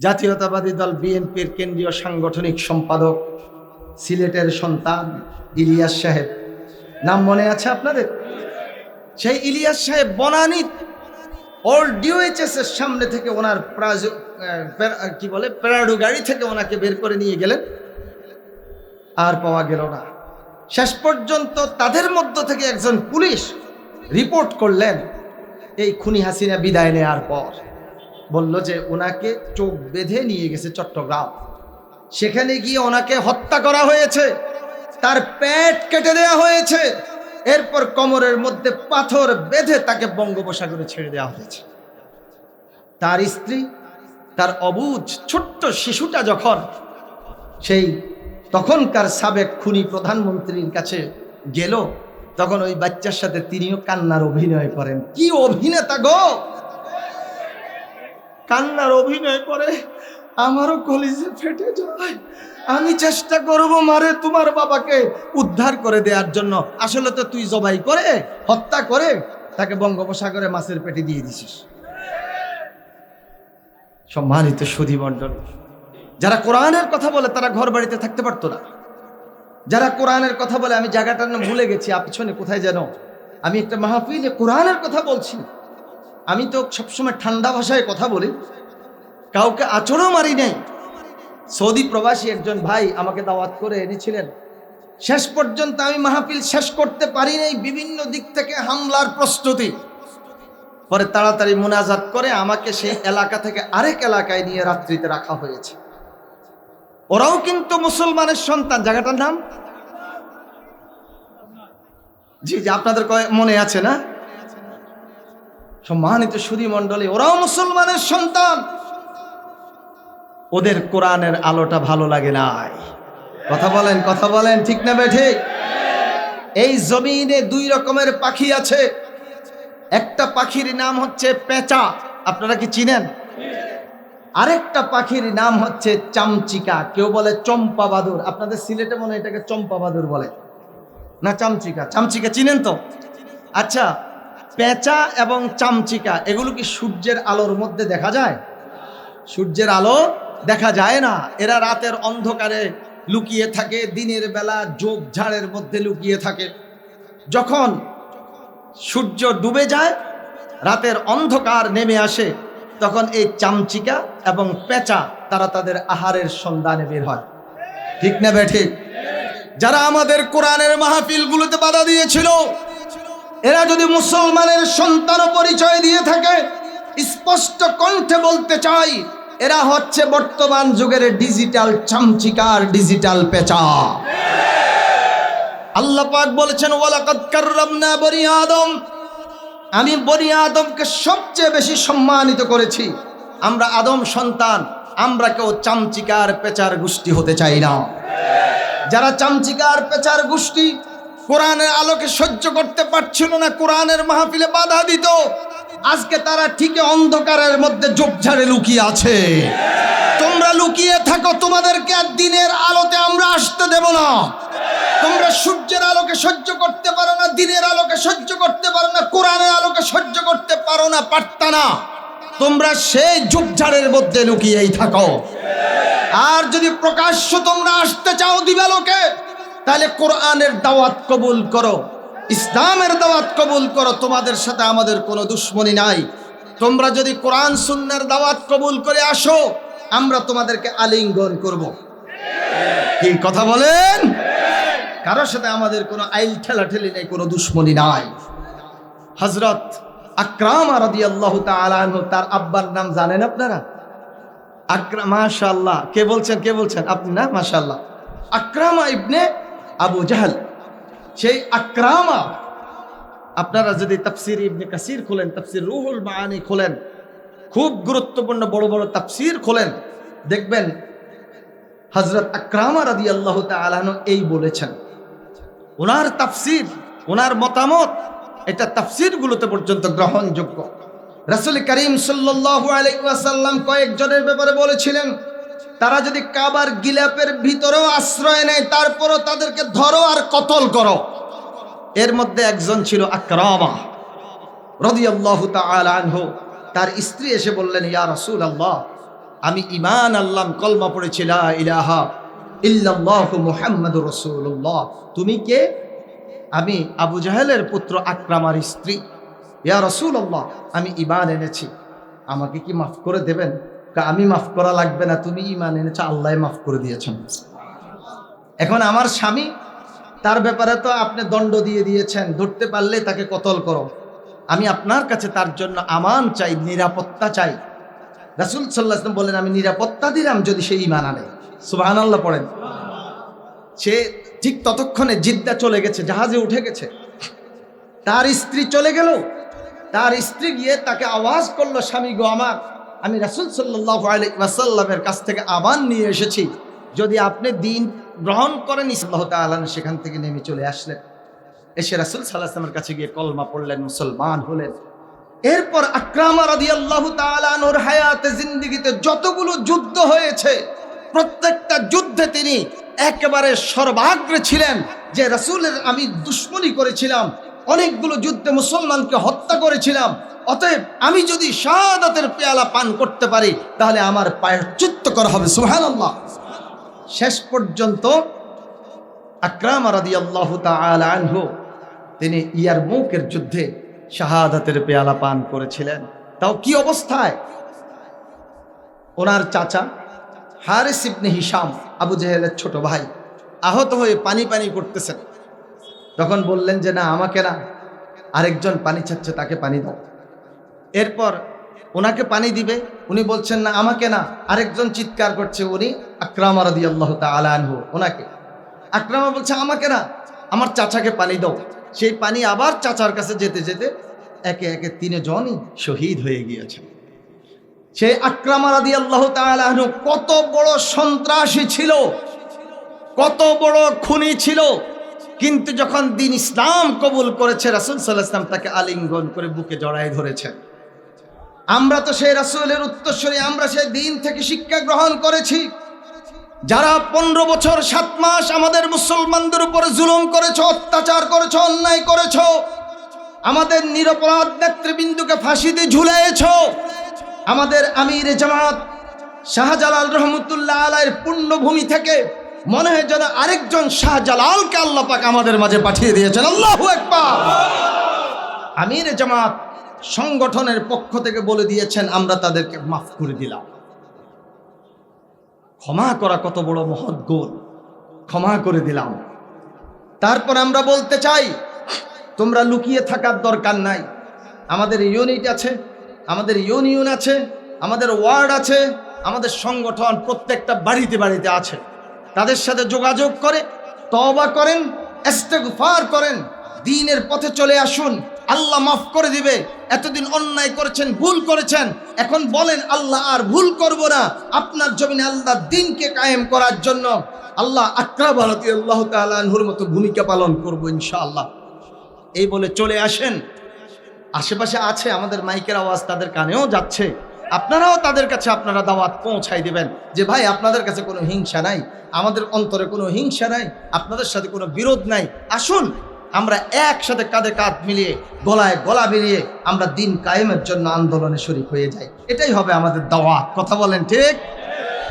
জাতীয়তাবাদী দল বিএনপির কেন্দ্রীয় সাংগঠনিক সম্পাদক, সিলেটের সন্তান ইলিয়াস সাহেব। নাম মনে আছে আপনাদের? সেই ইলিয়াস সাহেব বনানী ওল্ড ডিওএইচএস এর সামনে থেকে ওনার প্রাজ- কি বলে প্যারাডু গাড়ি থেকে ওনাকে বের করে নিয়ে গেলেন। আর পাওয়া গেল না। শেষ পর্যন্ত তাদের মধ্য থেকে একজন পুলিশ রিপোর্ট করলেন, এই খুনি হাসিনা বিদায় নেওয়ার পর। বলল যে ওনাকে চোখ বেঁধে নিয়ে গেছে চট্টগ্রাম। সেখানে গিয়ে ওনাকে হত্যা করা হয়েছে। তার পেট কেটে দেওয়া হয়েছে। এরপর কোমরের মধ্যে পাথর বেঁধে তাকে বঙ্গোপসাগরে ছেড়ে দেওয়া হয়েছে। তার স্ত্রী, তার অবুজ ছোট্ট শিশুটা যখন, সেই তখনকার সাবেক খুনি প্রধানমন্ত্রীর কাছে গেল, তখন ওই বাচ্চার সাথে তিনিও কান্নার অভিনয় করেন। কি অভিনেতা গো! কান্নার অভিনয় করে, আমারও কলিজে ফেটে যায়। আমি চেষ্টা করব মারে তোমার বাবাকে উদ্ধার করে দেওয়ার জন্য। আসলে তো তুই জবাই করে, হত্যা করে, তাকে বঙ্গোপসাগরে মাছের পেটে দিয়ে দিছিস। সম্মানিত সুধী মণ্ডল যারা কোরআনের কথা বলে তারা ঘর বাড়িতে থাকতে পারতো না। যারা কোরআনের কথা বলে, আমি জায়গাটার নাম ভুলে গেছি পিছনে কোথায় যেন? আমি একটা মাহফিলে কোরআনের কথা বলছি। আমি তো সবসময় ঠান্ডা ভাষায় কথা বলি। কাউকে আচরও মারি নাই। সৌদি প্রবাসী একজন ভাই আমাকে দাওয়াত করে এনেছিলেন। শেষ পর্যন্ত আমি মাহফিল শেষ করতে পারি নাই বিভিন্ন দিক থেকে হামলার প্রস্তুতি। পরে তাড়াতাড়ি মোনাজাত করে আমাকে সেই এলাকা থেকে আরেক এলাকায় নিয়ে রাত্রিতে রাখা হয়েছে। ওরাও কিন্তু মুসলমানের সন্তান। জায়গাটার নাম? জি জি, আপনাদের মনে আছে না? সম্মানিত সুদী মণ্ডলী ওরাও মুসলমানের সন্তান। ওদের কোরআনের আলোটা ভালো লাগে নাই। কথা বলেন কথা বলেন, ঠিক না ঠিক? এই জমিনে দুই রকমের পাখি আছে। একটা পাখির নাম হচ্ছে পেঁচা, আপনারা কি চিনেন? আরেকটা পাখির নাম হচ্ছে চামচিকা, কেউ বলে চম্পা বাদুর। আপনাদের সিলেটে মনে এটাকে চম্পা বাদুর বলে। না, চামচিকা। চামচিকা চিনেন তো? আচ্ছা পেঁচা এবং চামচিকা, এগুলো কি সূর্যের আলোর মধ্যে দেখা যায়? সূর্যের আলো দেখা যায় না। এরা রাতের অন্ধকারে লুকিয়ে থাকে, দিনের বেলা যোগ ঝাড়ের মধ্যে লুকিয়ে থাকে। যখন সূর্য ডুবে যায়, রাতের অন্ধকার নেমে আসে, তখন এই চামচিকা এবং পেঁচা তারা তাদের আহারের সন্ধানে বের হয়। ঠিক না বে যারা আমাদের কোরআনের মাহফিলগুলোতে বাধা দিয়েছিল এরা যদি মুসলমানের সন্তান পরিচয় দিয়ে থাকে, স্পষ্ট কণ্ঠে বলতে চাই, এরা হচ্ছে বর্তমান যুগের ডিজিটাল চামচিকার ডিজিটাল পেঁচা। আল্লাহ পাক বলেছেন বনি আদম। আমি বনি আদমকে সবচেয়ে বেশি সম্মানিত করেছি। আমরা আদম সন্তান, আমরা কেউ চামচিকার পেচার গোষ্ঠী হতে চাই না। যারা চামচিকার পেচার গোষ্ঠী কোরআনের আলোকে সহ্য করতে পারছিল না, কোরআনের মাহফিলে বাধা দিত। আজকে তারা ঠিক অন্ধকারের মধ্যে ঝোপঝাড়ে লুকিয়ে আছে। তোমরা লুকিয়ে থাকো, তোমাদেরকে আর দিনের আলোতে আমরা আসতে দেব না। তোমরা সূর্যের আলোকে সহ্য করতে পারো না, দিনের আলোকে সহ্য করতে পারো না, কোরআনের আলোকে সহ্য করতে পারো না, পারতা না। তোমরা সেই ঝোপঝাড়ের মধ্যে লুকিয়েই থাকো। আর যদি প্রকাশ্য তোমরা আসতে চাও দিবালোকে তাহলে কোরআনের দাওয়াত কবুল করো। ইসলামের দাওয়াত কবুল করো। তোমাদের সাথে আমাদের কোনো দুশ্মনী নাই। তোমরা যদি কোরআন, সুন্নার দাওয়াত কবুল করে আসো, আমরা তোমাদেরকে আলিঙ্গন করব। কি কথা বলেন? কারোর সাথে আমাদের কোনো আইল ঠেলা ঠেলি নেই, কোনো দুশ্মনী নাই। হজরত আকরাম রাদি আল্লাহ তার আব্বার নাম জানেন আপনারা? আকরা মাশাল্লাহ কে বলছেন কে বলছেন? আপনি না মাশাল্লাহ আকরামা ইবনে আবু জাহাল, সেই আক্রামা। আপনারা যদি তাফসির ইবনে কাসির খোলেন, তাফসির রুহুল মাআনি খোলেন, খুব গুরুত্বপূর্ণ বড় বড় তাফসির খোলেন, দেখবেন হজরত আকরামা রাদি আল্লাহ তালানো এই বলেছেন। ওনার তাফসির ওনার মতামত, এটা তাফসিরগুলোতে পর্যন্ত গ্রহণযোগ্য। রাসুল করিম সাল্লাহ আলাইসাল্লাম কয়েকজনের ব্যাপারে বলেছিলেন তারা যদি কাবার গিলাপের ভিতরেও আশ্রয় নেয়, তারপরও তাদেরকে ধরো আর কতল করো। এর মধ্যে একজন ছিল আকরামা রদিয়াল্লাহু আনহু। তার স্ত্রী এসে বললেন, ইয়া রাসূল আল্লাহ আমি ইমান আল্লাহ কলমা পড়েছি, লা ইলাহা ইল্লাল্লাহু মুহাম্মাদুর রাসূলুল্লাহ। তুমি কে? আমি আবু জাহেলের পুত্র আকরামার স্ত্রী। ইয়া রাসূলুল্লাহ, আমি ইমান এনেছি। আমাকে কি মাফ করে দেবেন? আমি মাফ করা লাগবে না, তুমি ইমান এনেছো, আল্লাহ মাফ করে দিয়েছেন। এখন আমার স্বামী, তার ব্যাপারে তো আপনি দণ্ড দিয়ে দিয়েছেন, ধরতে পারলে তাকে কতল করো। আমি আপনার কাছে তার জন্য আমান চাই, নিরাপত্তা চাই। রাসুল সাল্লাহ বলেন, আমি নিরাপত্তা দিলাম যদি সে ইমান আনে। সুবাহান আল্লাহ পড়েন। সে ঠিক ততক্ষণে জিদ্দা চলে গেছে, জাহাজে উঠে গেছে। তার স্ত্রী চলে গেল। তার স্ত্রী গিয়ে তাকে আওয়াজ করল, স্বামী গো আমার আমি রাসুল সাল্লাহ ওয়াসাল্লামের কাছ থেকে আবার নিয়ে এসেছি, যদি আপনি দিন গ্রহণ করেন ইসলাহ তালান সেখান থেকে নেমে চলে আসলেন। এসে রাসুল সাল্লাহামের কাছে গিয়ে কলমা পড়লেন, মুসলমান হলেন। এরপর আক্রামা রাদি আল্লাহ তালানোর হায়াতে, জিন্দিগিতে যতগুলো যুদ্ধ হয়েছে, প্রত্যেকটা যুদ্ধে তিনি একেবারে সর্বাগ্রে ছিলেন, যে রাসুলের আমি দুশ্মনী করেছিলাম। অনেকগুলো যুদ্ধে মুসলমানকে হত্যা করেছিলাম। অতএব আমি যদি শাহাদাতের পেয়ালা পান করতে পারি, তাহলে আমার পায়ের চিত্ত করা হবে। সুহান আল্লাহ শেষ পর্যন্ত আকরাম রাদি আল্লাহ আনহু, তিনি ইয়ার মুখের যুদ্ধে শাহাদাতের পেয়ালা পান করেছিলেন। তাও কি অবস্থায়? ওনার চাচা হারিস ইবনে হিসাম আবু জেহেলের ছোট ভাই, আহত হয়ে পানি পানি করতেছেন। তখন বললেন যে, না, আমাকে না, আরেকজন পানি চাচ্ছে, তাকে পানি দাও। এরপর ওনাকে পানি দিবে। উনি বলছেন, না, আমাকে না, আরেকজন চিৎকার করছে উনি, আকরামা রাদি আল্লাহ আনহু, ওনাকে। আকরামা বলছে, আমাকে না, আমার চাচাকে পানি দাও। সেই পানি আবার চাচার কাছে যেতে যেতে একে একে তিনজনই শহীদ হয়ে গিয়েছেন সেই আকরামা রাদি আল্লাহ আনহু কত বড় সন্ত্রাসী ছিল, কত বড় খুনি ছিল কিন্তু যখন দিন ইসলাম কবুল করেছে, রাসুল সাল্লাহ ইসলাম তাকে আলিঙ্গন করে বুকে জড়াই ধরেছেন আমরা তো সেই রাসুলের উত্তরস্বরী আমরা সেই দিন থেকে শিক্ষা গ্রহণ করেছি। যারা পনেরো বছর, সাত মাস আমাদের মুসলমানদের উপরে জুলুম করেছ, অত্যাচার করেছ, অন্যায় করেছ, আমাদের নিরপরাধ নেতৃবৃন্দুকে ফাঁসিতে ঝুলাইছ আমাদের আমির জামাত শাহজালাল রহমতুল্লাহ আলাইয়ের পুণ্যভূমি থেকে মনে হয় যেন আরেকজন শাহজালালকে আল্লাহ পাক আমাদের মাঝে পাঠিয়ে দিয়েছেন। আল্লাহ আমির জামাত সংগঠনের পক্ষ থেকে বলে দিয়েছেন, আমরা তাদেরকে মাফ করে দিলাম। ক্ষমা করা কত বড় মহৎ গুণ। ক্ষমা করে দিলাম। তারপর আমরা বলতে চাই, তোমরা লুকিয়ে থাকার দরকার নাই। আমাদের ইউনিট আছে, আমাদের ইউনিয়ন আছে, আমাদের ওয়ার্ড আছে, আমাদের সংগঠন প্রত্যেকটা বাড়িতে বাড়িতে আছে। তাদের সাথে যোগাযোগ করে তবা করেন এস্তেগফার করেন, দিনের পথে চলে আসুন। আল্লাহ মাফ করে দিবে। এতদিন অন্যায় করেছেন, ভুল করেছেন। এখন বলেন, আল্লাহ আর ভুল করব না। আপনার জমিনে আল্লাহ দিনকে কায়েম করার জন্য আল্লাহ আকরা ভারতী আল্লাহ তালহুর মতো ভূমিকা পালন করব ইনশাআল্লাহ। এই বলে চলে আসেন। আশেপাশে আছে, আমাদের মাইকের আওয়াজ তাদের কানেও যাচ্ছে। আপনারাও তাদের কাছে আপনারা দাওয়াত পৌঁছাই দেবেন যে, ভাই, আপনাদের কাছে কোনো হিংসা নাই, আমাদের অন্তরে কোনো হিংসা নাই, আপনাদের সাথে কোনো বিরোধ নাই। আসুন, আমরা একসাথে কাঁধে কাঁধ মিলিয়ে, গলায় গলা মিলিয়ে আমরা দিন কায়েমের জন্য আন্দোলনে শরিক হয়ে যাই। এটাই হবে আমাদের দাওয়াত। কথা বলেন ঠিক?